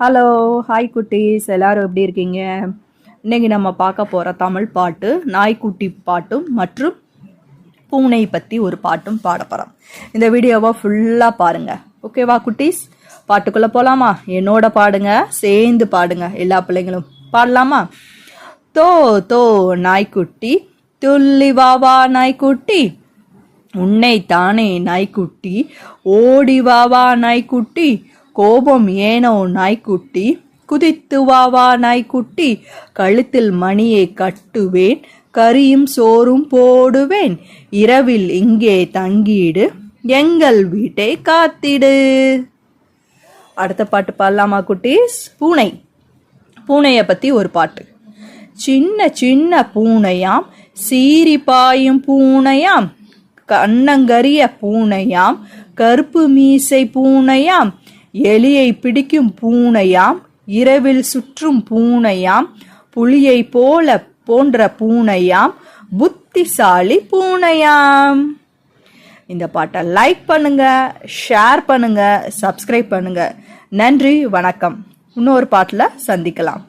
Hello hi குட்டீஸ். எல்லாரும் எப்படி இருக்கீங்க? இன்னைக்கு நம்ம பார்க்க போகிற தமிழ் பாட்டு நாய்க்குட்டி பாட்டும் மற்றும் பூனை பற்றி ஒரு பாட்டும் பாட போகிறோம் இந்த வீடியோவை ஃபுல்லாக பாருங்கள் ஓகேவா குட்டீஸ்? பாட்டுக்குள்ளே போகலாமா என்னோட பாடுங்க சேர்ந்து பாடுங்க எல்லா பிள்ளைங்களும். பாடலாமா? தோ தோ நாய்க்குட்டி துள்ளி வாவா நாய்க்குட்டி. உன்னை தானே நாய்க்குட்டி. ஓடி வா வா நாய்க்குட்டி. கோபம் ஏனோ நாய்க்குட்டி? குதித்து வா வா நாய்க்குட்டி. கழுத்தில் மணியை கட்டுவேன். கறியும் சோறும் போடுவேன். இரவில் இங்கே தங்கிடு. எங்கள் வீட்டை காத்திடு. அடுத்த பாட்டு பாடலாமா குட்டீஸ்? பூனை. பூனையை பற்றி ஒரு பாட்டு. சின்ன சின்ன பூனையாம் சீரி பாயும் பூனையாம் கண்ணங்கரிய பூனையாம் கருப்பு மீசை பூனையாம் எலியை பிடிக்கும் பூனையாம் இரவில் சுற்றும் பூனையாம் புலியை போல போன்ற பூனையாம் புத்திசாலி பூனையாம். இந்த பாட்டை லைக் பண்ணுங்க ஷேர் பண்ணுங்க சப்ஸ்கிரைப் பண்ணுங்க. நன்றி வணக்கம். இன்னொரு பாட்டில் சந்திக்கலாம்.